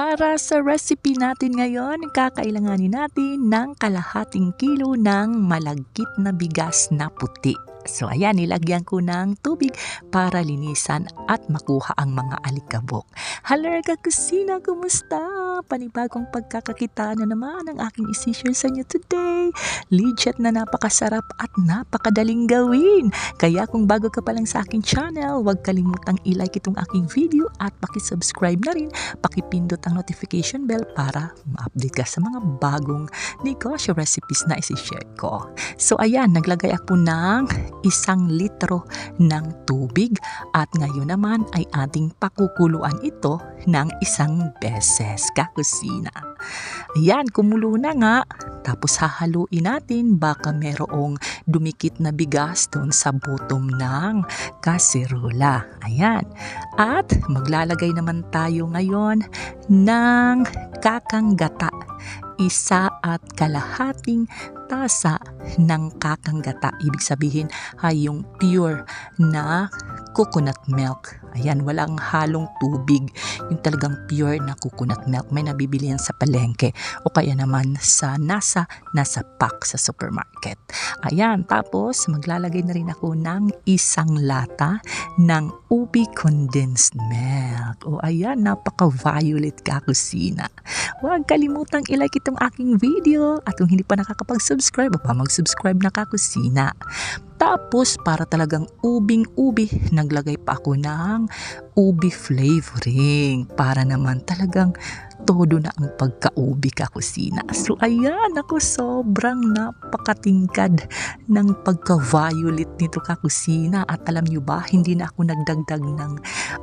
Para sa recipe natin ngayon, kakailanganin natin ng kalahating kilo ng malagkit na bigas na puti. So ayan, nilagyan ko ng tubig para linisan at makuha ang mga alikabok. Halarga kusina, kumusta? Panibagong pagkakakita na naman ang aking isi-share sa inyo today. Legit na napakasarap at napakadaling gawin. Kaya kung bago ka pa lang sa aking channel, huwag kalimutang i-like itong aking video at pakisubscribe na rin. Pakipindot ang notification bell para ma-update ka sa mga bagong negosyo recipes na isi-share ko. So ayan, naglagay ako ng isang litro ng tubig at ngayon naman ay ating pakukuluan ito ng isang beses kakusina. Ayan, kumulo na nga. Tapos hahaluin natin baka merong dumikit na bigas doon sa bottom ng kaserola. Ayan. At maglalagay naman tayo ngayon ng kakanggata isa at kalahating tasa ng kakanggata. Ibig sabihin ay yung pure na coconut milk. Ayan, walang halong tubig. Yung talagang pure na coconut milk. May nabibili yan sa palengke o kaya naman sa nasa, nasa pack sa supermarket. Ayan, tapos maglalagay na rin ako ng isang lata ng ubi condensed milk. O ayan, napaka-violet ka kusina. Huwag kalimutang ilike itong aking video at kung hindi pa nakakapag-subscribe, pa mag-subscribe na ka kusina. Tapos, para talagang ubing-ubi, naglagay pa ako ng ubi flavoring para naman talagang todo na ang pagkaubi ka kusina. So ayan, ako sobrang napakatingkad ng pagka-violet nito ka kusina. At alam nyo ba, hindi na ako nagdagdag ng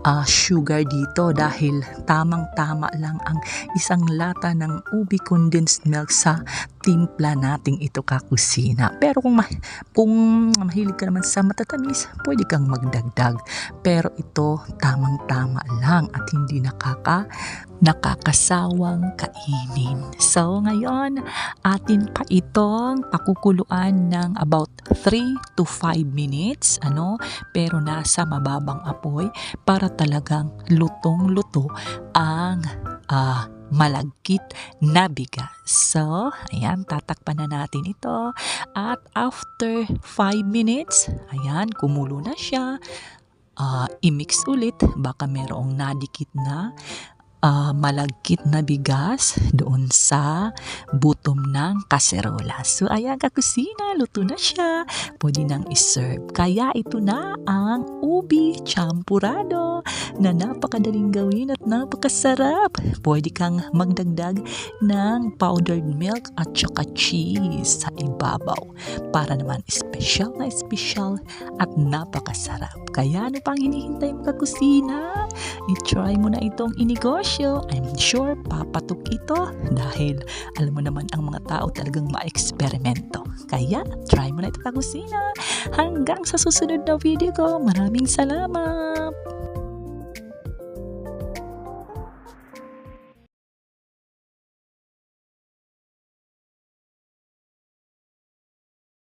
uh, sugar dito dahil tamang-tama lang ang isang lata ng ubi condensed milk sa timpla nating ito ka kusina. Pero kung, ma- kung mahilig ka naman sa matatamis, pwede kang magdagdag. Pero ito tamang-tama lang at hindi nakaka nakakasawang kainin. So ngayon, atin pa itong pakukuluan ng about 3 to 5 minutes, ano, pero nasa mababang apoy para talagang lutong-luto ang uh, malagkit na bigas. So, ayan, tatakpan na natin ito. At after 5 minutes, ayan, kumulo na siya. Uh, i-mix ulit, baka merong nadikit na uh, malagkit na bigas doon sa bottom ng kaserola. So ayan kakusina, luto na siya. Pwede nang iserve. Kaya ito na ang ubi champurado na napakadaling gawin at napakasarap. Pwede kang magdagdag ng powdered milk at saka cheese sa ibabaw para naman special na special at napakasarap. Kaya ano pang hinihintay mo kakusina? I-try mo na itong inigos negosyo, I'm sure papatok ito dahil alam mo naman ang mga tao talagang ma-eksperimento. Kaya try mo na ito kusina. Hanggang sa susunod na video ko, maraming salamat!